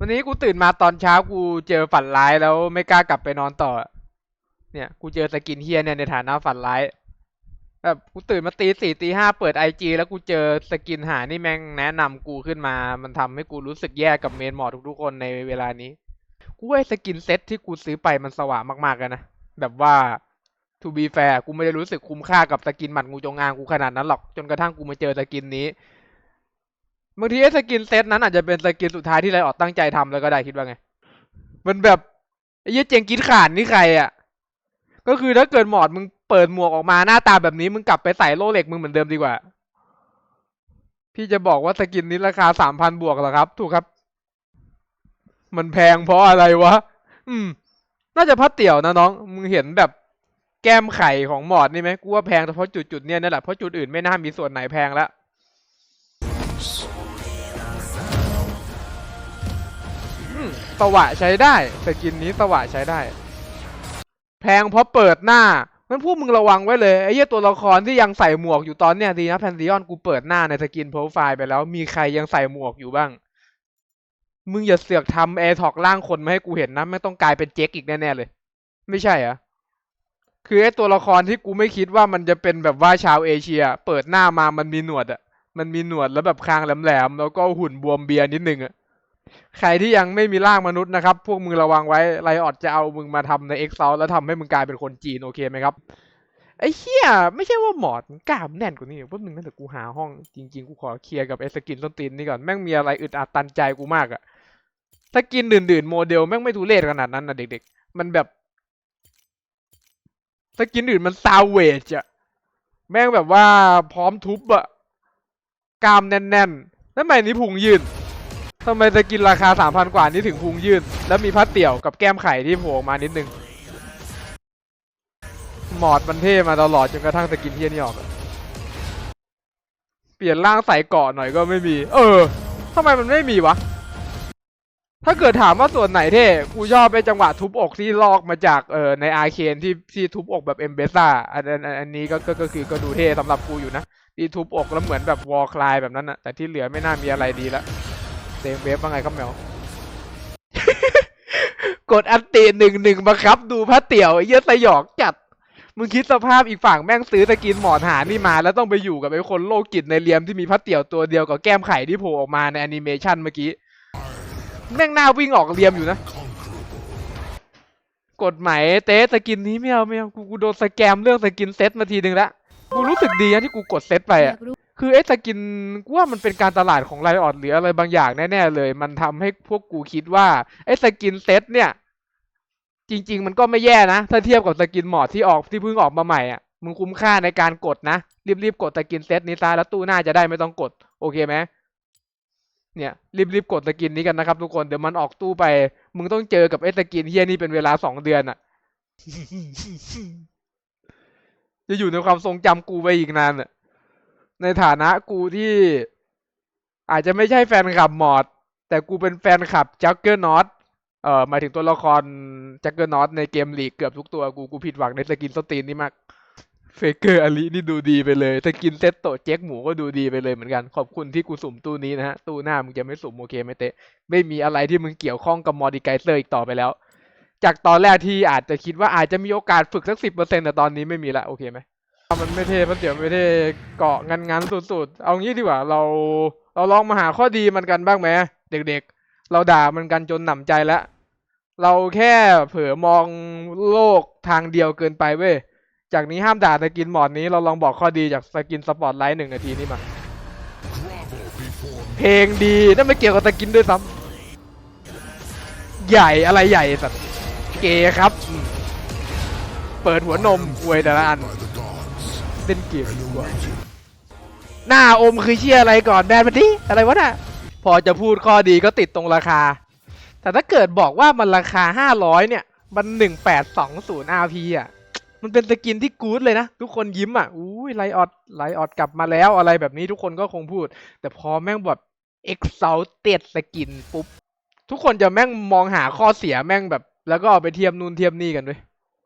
วันนี้กูตื่นมาตอนเช้ากูเจอฝันร้ายแล้วไม่กล้ากลับไปนอนต่อ เนี่ยกูเจอสกินเฮียเนี่ยในฐานะฝันร้ายแบบกูตื่นมาตีสี่ตีห้าเปิดไอจีแล้วกูเจอสกินหานี่แม่งแนะนำกูขึ้นมา มันทำให้กูรู้สึกแย่กับเมนหมอร์ทุกๆคนในเวลานี้ กูไอสกินเซ็ตที่กูซื้อไปมันสว่างมากๆกันนะ แบบว่า to be fair กูไม่ได้รู้สึกคุ้มค่ากับสกินหมัดงูจงอางกูขนาดนั้นหรอก จนกระทั่งกูมาเจอสกินนี้ บางทีไอ้สกินเซตนั้นอาจจะเป็นสกินสุดท้ายที่ไรออดตั้งใจทำแล้วก็ได้คิดว่าไง มันแบบไอ้เหี้ยเจงกินขานนี่ใครอะ ก็คือถ้าเกิดหมอดมึงเปิดหมวกออกมาหน้าตาแบบนี้ มึงกลับไปใส่โลเล็กมึงเหมือนเดิมดีกว่า พี่จะบอกว่าสกินนี้ราคาสามพันบวกเหรอครับ ถูกครับ มันแพงเพราะอะไรวะ อืม น่าจะพัดเตี่ยวนะน้อง มึงเห็นแบบแก้มไข่ของหมอดนี่ไหมกูว่าแพงเฉพาะจุดๆเนี่ยนั่นแหละเพราะจุดอื่นไม่น่ามีส่วนไหนแพงแล้ว สวะใช้ได้สกินนี้สวะใช้ได้ แพงเพราะเปิดหน้ามันพวกมึงระวังไว้เลยไอ้เหี้ยตัวละครที่ยังใส่หมวกอยู่ตอนเนี้ยดีนะแพนซิออนกูเปิดหน้าในสกินโปรไฟล์ไปแล้ว มีใครยังใส่หมวกอยู่บ้าง มึงอย่าเสือกทำแอร์ท็อกล่างคนมาให้กูเห็นนะไม่ต้องกลายเป็นเจ๊กอีกแน่ๆเลย ไม่ใช่อะคือไอ้ตัวละครที่กูไม่คิดว่ามันจะเป็นแบบว่าชาวเอเชีย เปิดหน้ามามันมีหนวดอะมันมีหนวดแล้วแบบคางแหลมๆแล้วก็หุ่นบวมเบียร์นิดนึงอะ ใครที่ยังไม่มีร่างมนุษย์นะครับ พวกมึงระวังไว้ไลออดจะเอามึงมาทำใน X อ o แล้วทำให้มึงกลายเป็นคนจีนโอเคไหมครับ ไอ้เหี้ยไม่ใช่ว่าหมอดกล้ามแน่นกว่านี้ว่ามึงนั่นแต่กูหาห้องจริง ๆ กูขอเคลียร์กับไอ้สกินส้นตีนนี่ก่อน แม่งมีอะไรอึดอัดตันใจกูมากอะสกินดื่นๆโมเดลแม่งไม่ทุเรศขนาดนั้นนะเด็ก ๆ มันแบบสกินอื่นมันซาวเวจอะแม่งแบบว่าพร้อมทุบอะกล้ามแน่นๆแล้วทำไมนี้พุงยืน ทำไมจะกินราคาสามพันกว่านี้ถึงพุงยืดแล้วมีพัดเตี่ยวกับแก้มไข่ที่โผล่ออกมานิดนึง หมอดมันเท่มาตลอดจนกระทั่งสกินเทียนี่ออก เปลี่ยนร่างใส่เกาะหน่อยก็ไม่มี เออทำไมมันไม่มีวะ ถ้าเกิดถามว่าส่วนไหนเท่กูชอบไปจังหวะทุบอกที่ลอกมาจากเออในอาเคนที่ที่ทุบอกแบบเอ็มเบซ่าอันอันอันนี้ก็ก็ก็คือก็ดูเท่สำหรับกูอยู่นะที่ทุบอกแล้วเหมือนแบบวอลคลายแบบนั้นนะแต่ที่เหลือไม่น่ามีอะไรดีละ เซมเวฟว่าไงครับแมว กดอันตีหนึ่งหนึ่งมาครับ ดูพระเตี่ยวไอ้เหี้ยสยองจัด มึงคิดสภาพอีกฝั่งแม่งซื้อตะกินหมอนหานี่มา แล้วต้องไปอยู่กับไอ้คนโลกจิตในเลียมที่มีพระเตี่ยวตัวเดียวกับแก้มไข่ที่โผล่ออกมาในแอนิเมชันเมื่อกี้ แม่งหน้าวิ่งออกเลียมอยู่นะกฎหมายเต๊สกินนี้ไม่เอาไม่เอากูกูโดนสแกมเรื่องสกินเซ็ตมาทีนึงล้วกูรู้สึกดีนะที่กูกดเซ็ตไปอะ คือไอ้สกินกูว่ามันเป็นการตลาดของไลออดหรืออะไรบางอย่างแน่ๆเลย มันทำให้พวกกูคิดว่าไอ้สกินเซตเนี่ย จริง ๆ มันก็ไม่แย่นะ ถ้าเทียบกับสกินหมอดที่ออกที่เพิ่งออกมาใหม่อะมึงคุ้มค่าในการกดนะ รีบๆกดสกินเซตนี้ซะแล้วตู้หน้าจะได้ไม่ต้องกด โอเคไหมเนี่ยรีบๆกดสกินนี้กันนะครับทุกคนเดี๋ยวมันออกตู้ไป มึงต้องเจอกับไอ้สกินเฮียนี่เป็นเวลาสองเดือนอะจะอยู่ในความทรงจำกูไปอีกนานอะ ในฐานะกูที่อาจจะไม่ใช่แฟนคลับมอด แต่กูเป็นแฟนคลับจักเกอร์นอตเอ่อหมายถึงตัวละครจักเกอร์นอตในเกมลีกเกือบทุกตัวกูกูผิดหวังในสกินสตีนนี่มากเฟเกอร์อลินี่ดูดีไปเลยสกินเซตโตเจ๊กหมูก็ดูดีไปเลยเหมือนกัน ขอบคุณที่กูสุ่มตู้นี้นะฮะ ตู้หน้ามึงจะไม่สุ่มโอเคไหมเตะ ไม่มีอะไรที่มึงเกี่ยวข้องกับมอดิไกเซอร์อีกต่อไปแล้ว จากตอนแรกที่อาจจะคิดว่าอาจจะมีโอกาสฝึกสักสิบเปอร์เซ็นต์แต่ตอนนี้ไม่มีละโอเคไหม มันไม่เท่มันเดี๋ยวไม่เท่เกาะงันงันสุดๆ เอางี้ดีกว่าเราเราลองมาหาข้อดีมันกันบ้างไหมเด็กๆ เราด่ามันกันจนหนำใจแล้ว เราแค่เผลอมองโลกทางเดียวเกินไปเว้ย จากนี้ห้ามด่าสกินหมอดนี้เราลองบอกข้อดีจากสกินสปอตไลท์หนึ่งนาทีนี้มา เพลงดีนั่นไม่เกี่ยวกับสกินด้วยซ้ำใหญ่อะไรใหญ่สัตว์เกครับ เปิดหัวนมอวยแต่ละอัน เล่นเกมดีกว่าหน้าอมคือเชี่ยอะไรก่อนแบนมันดิอะไรวะน่ะพอจะพูดข้อดีก็ติดตรงราคา แต่ถ้าเกิดบอกว่ามันราคาห้าร้อยเนี่ย มันหนึ่งแปดสองศูนย์อาพี่อะ มันเป็นสกินที่กู๊ดเลยนะ ทุกคนยิ้มอะอุ้ยไลออดไลออดกลับมาแล้วอะไรแบบนี้ทุกคนก็คงพูด แต่พอแม่งแบบเอ็กซ l เต็ดสกินปุ๊บ ทุกคนจะแม่งมองหาข้อเสียแม่งแบบ แล้วก็เอาไปเทียบนู่นเทียบนี่กันด้วย